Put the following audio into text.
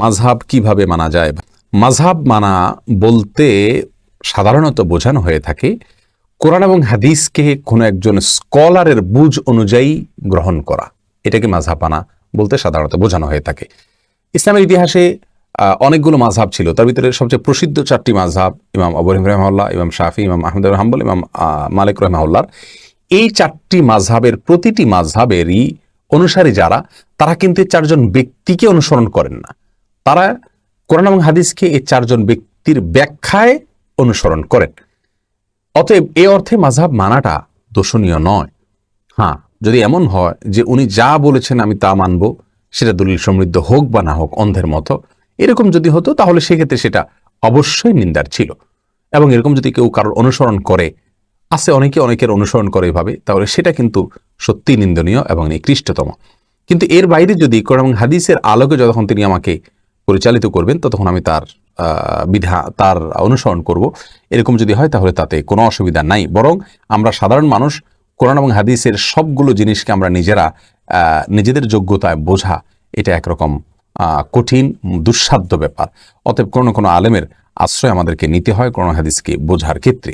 মাঝহাব কীভাবে মানা যায়? মাঝহাব মানা বলতে সাধারণত বোঝানো হয়ে থাকে, কোরআন এবং হাদিসকে কোনো একজন স্কলারের বুঝ অনুযায়ী গ্রহণ করা। এটাকে মাঝহাব মানা বলতে সাধারণত বোঝানো হয়ে থাকে। ইসলামের ইতিহাসে অনেকগুলো মাঝহাব ছিল। তার ভিতরে সবচেয়ে প্রসিদ্ধ চারটি মাঝহাব ইমাম আবুরিম রহমাল্লাহ ইমাম শাফি, ইমাম আহমদ হাম্বল, ইমাম মালিক রহমাউল্লার এই চারটি মাঝহাবের প্রতিটি মাঝহাবেরই অনুসারী যারা, তারা কিন্তু চারজন ব্যক্তিকে অনুসরণ করেন না। তারা কোরআন এবং হাদিসকে এই চারজন ব্যক্তির ব্যাখ্যায় অনুসরণ করেন। অতএব এ অর্থে মাঝহাব মানাটা দোষণীয় নয়। হ্যাঁ যদি এমন হয় যে উনি যা বলেছেন আমি তা মানব, সেটা দলিল সমৃদ্ধ হোক বা না হোক, অন্ধের মতো, এরকম যদি হতো তাহলে সেক্ষেত্রে সেটা অবশ্যই নিন্দার ছিল। এবং এরকম যদি কেউ কারোর অনুসরণ করে, আছে অনেকে অনেকের অনুসরণ করে এভাবে, তাহলে সেটা কিন্তু সত্যি নিন্দনীয় এবং নিকৃষ্টতম। কিন্তু এর বাইরে যদি কোরআন হাদিসের আলোকে যখন তিনি আমাকে পরিচালিত করবেন, ততক্ষণ আমি তার বিধা, তার অনুসরণ করব। এরকম যদি হয় তাহলে তাতে কোনো অসুবিধা নাই। বরং আমরা সাধারণ মানুষ, কোরআন এবং হাদিসের সবগুলো জিনিসকে আমরা নিজেরা নিজেদের যোগ্যতায় বোঝা, এটা একরকম কঠিন, দুঃসাধ্য ব্যাপার। অতএব কোনো কোনো আলেমের আশ্রয় আমাদেরকে নিতে হয় কোরআন হাদিসকে বোঝার ক্ষেত্রে।